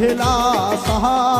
আমায় গেলা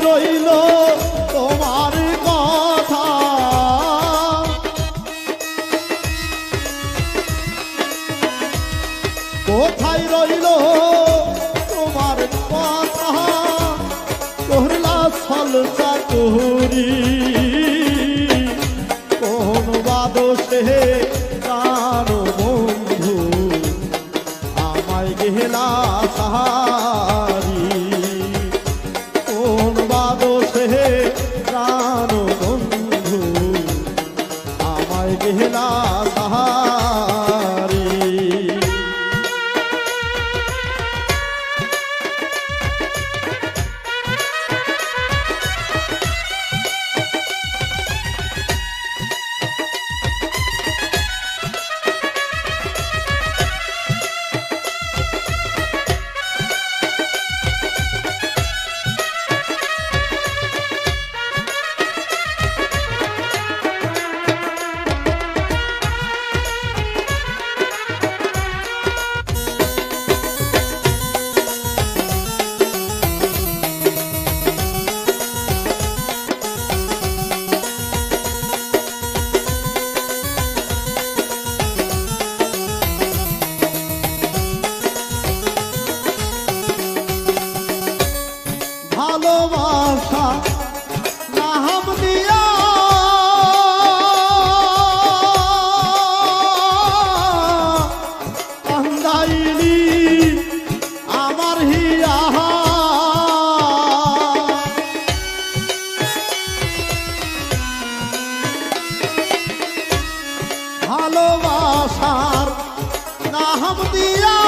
রইল তোমার কথা। কোথায় রইল তোমার কথা? করলা ছল চাকুরি গেলা ভালোবাসার নাম দিয়া।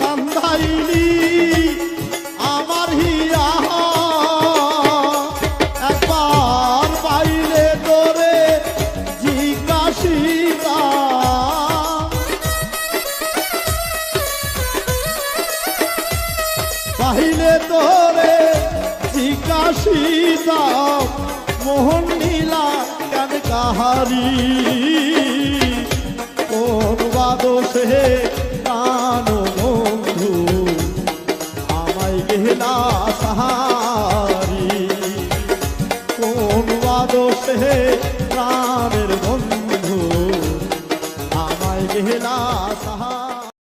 কান্দাইলি কাশি দাও, মোহন নীলা কান কাহারি? কোন বাদসে প্রাণ বন্ধু, আমায় গেলা সাহারি। কোন বাদসে